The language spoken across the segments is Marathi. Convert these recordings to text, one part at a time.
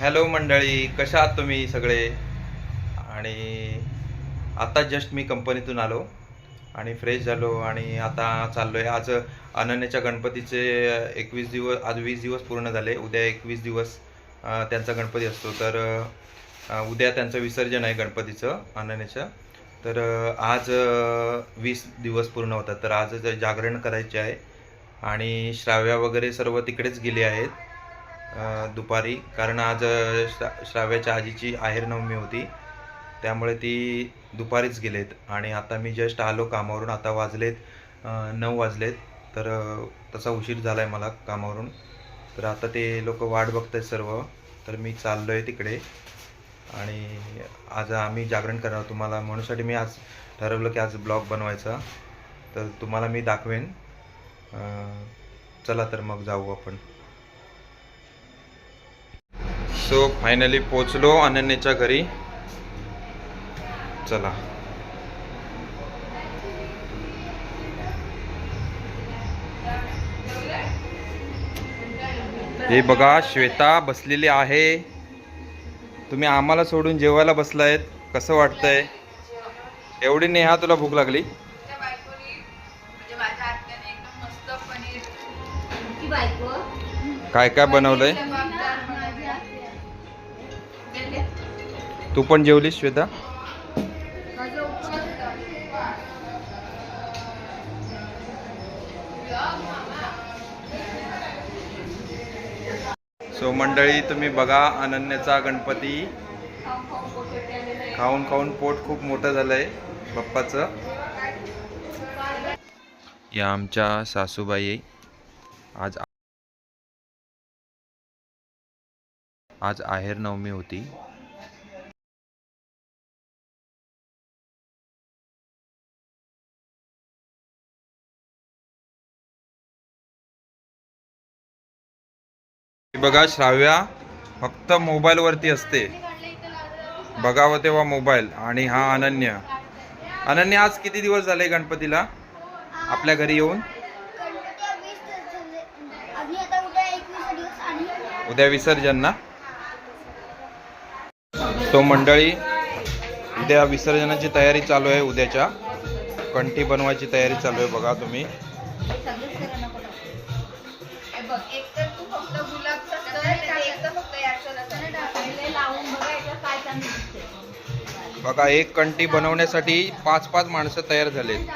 हॅलो मंडळी कशा आहात तुम्ही सगळे? आणि आता जस्ट मी कंपनीतून आलो आणि फ्रेश झालो आणि आता चाललो आहे आज अनन्याच्या गणपतीचे एकवीस दिवस आज वीस दिवस पूर्ण झाले. उद्या एकवीस दिवस त्यांचा गणपती असतो. तर उद्या त्यांचं विसर्जन आहे गणपतीचं अनन्याचं तर आज वीस दिवस पूर्ण होतात. तर आज जागरण करायचे आहे आणि श्राव्या वगैरे सर्व तिकडेच गेले आहेत दुपारी. कारण आज श्रा श्राव्याच्या आजीची आहेर नवमी होती. त्यामुळे ती दुपारीच गेलेत. आणि आता मी जस्ट आलो कामावरून. आता वाजलेत नऊ वाजलेत. तर तसा उशीर झाला आहे मला कामावरून. तर आता ते लोक वाट बघत आहेत सर्व. तर मी चाललो आहे तिकडे. आणि आज आम्ही जागरण करणार तुम्हाला. म्हणूनसाठी मी आज ठरवलं की आज ब्लॉग बनवायचा. तर तुम्हाला मी दाखवेन. चला तर मग जाऊ आपण. सो फायनली पोचलो अनन्याच्या घरी. चला. हे बघा श्वेता बसलेली आहे. तुम्ही आम्हाला सोडून जेवायला बसलायत. कसं वाटतंय? एवढी नेहा तुला भूक लागली? म्हणजे माझ्या आत्याने एकदम मस्त पनीर ती बायको? काय काय बनवलंय? तू पण जेवलीस श्वेता? सो मंडळी तुम्ही बघा अनन्याचा गणपती. खाऊन खाऊन पोट खूप मोठं झालंय बाप्पाचं. या आमच्या सासूबाई. आज आज आहेर नवमी होती. बघा श्राव्या फक्त मोबाईलवरती असते. बघावं हो तेव्हा मोबाईल आणि हा अनन्य. अनन्य आज किती दिवस झाले गणपतीला? आपल्या घरी येऊन? उद्या उद्या विसर्जन ना? तो मंडळी उद्या विसर्जनाची तयारी चालू आहे उद्याच्या. कंठी बनवायची तयारी चालू आहे बघा तुम्ही. बघा एक कंटी बनवण्यासाठी पाच पाच माणसं तयार झालेत.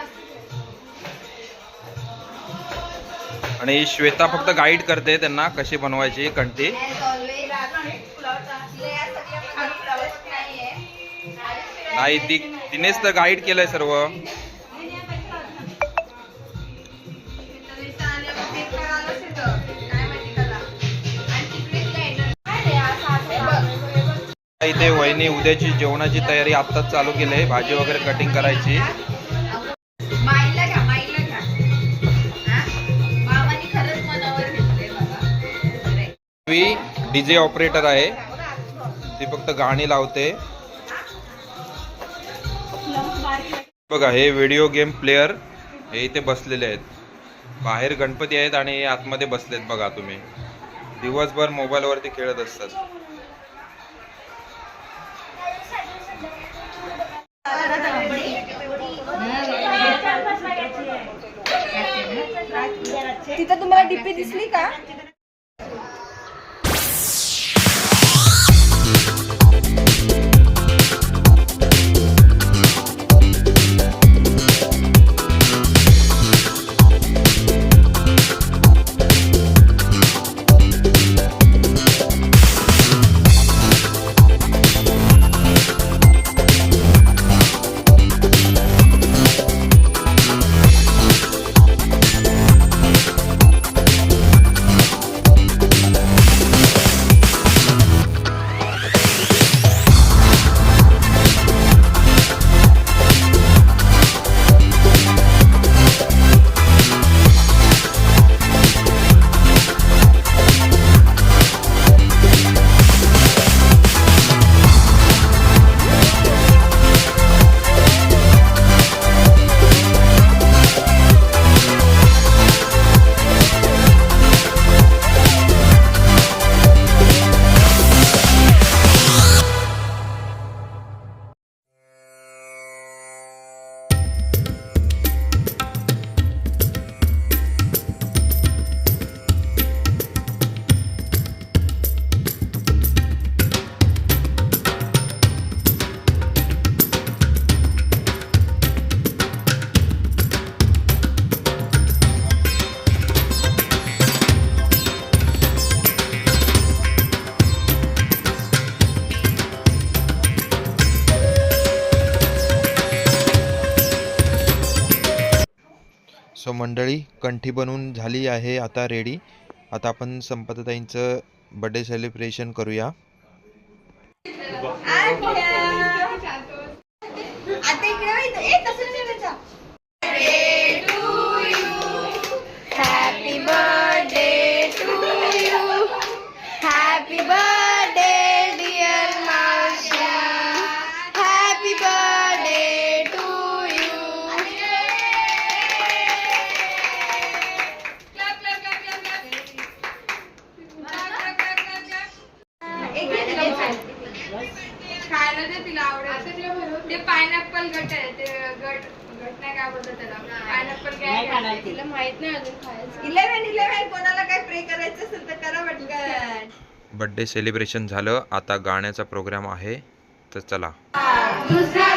आणि श्वेता फक्त गाईड करते त्यांना कशी बनवायची कंटी. नाही ती तिनेच तर गाईड केलंय सर्व. इथे वहिनी उद्याची जेवणाची तयारी आत्ताच चालू केली आहे. भाजी वगैरे कटिंग करायची. डीजे ऑपरेटर आहे. ती फक्त गाणी लावते. बघा हे व्हिडिओ गेम प्लेअर हे इथे बसलेले आहेत. बाहेर गणपती आहेत आणि आतमध्ये बसलेत बघा तुम्ही. दिवसभर मोबाईलवरती खेळत असतात. तिथं तुम्हाला डीपी दिसली का? सो मंडळी कंठी बनवून झाली आहे आता रेडी आता आपण संपतताईंचं बड्डे सेलिब्रेशन करूया. आता इकडे ते पायनॅपल गट आहे ते गट गट नाही काय बोलतात त्याला? पायनॅपल काय तिला माहीत नाही अजून खायचं. इलेव्हन इलेव्हन कोणाला काय प्रे करायचं असेल तर करा पटकन बड्डे सेलिब्रेशन झालं. आता गाण्याचा प्रोग्राम आहे. तर चला. दुसरा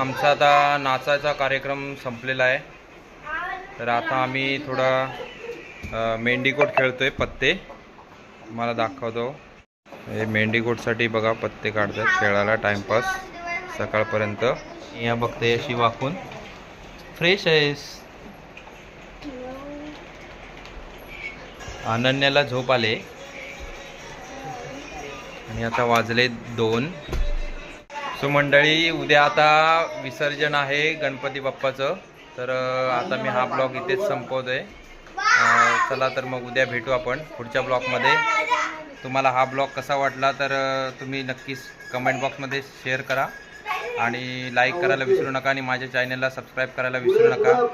आमचा आता नाचाचा कार्यक्रम संपलेला आहे. तर आता आम्ही थोडा मेंढीकोट खेळतो आहे पत्ते. मला दाखवतो. हे मेंढीकोटसाठी बघा पत्ते काढतात खेळायला टाइमपास सकाळपर्यंत. या बघते अशी वाकून. फ्रेश आहेस. अनन्याला झोप आले. आणि आता वाजले दोन. सो मंडळी उद्या आता विसर्जन आहे गणपती बाप्पाचं. तर आता मी हा ब्लॉग इथेच संपवतोय. आहे चला तर मग उद्या भेटू आपण पुढच्या ब्लॉगमध्ये. तुम्हाला हा ब्लॉग कसा वाटला तर तुम्ही नक्कीच कमेंट बॉक्समध्ये शेअर करा. आणि लाईक करायला विसरू नका आणि माझ्या चॅनलला सबस्क्राईब करायला विसरू नका.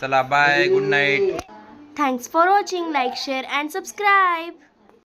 चला bye good night thanks for watching like share and subscribe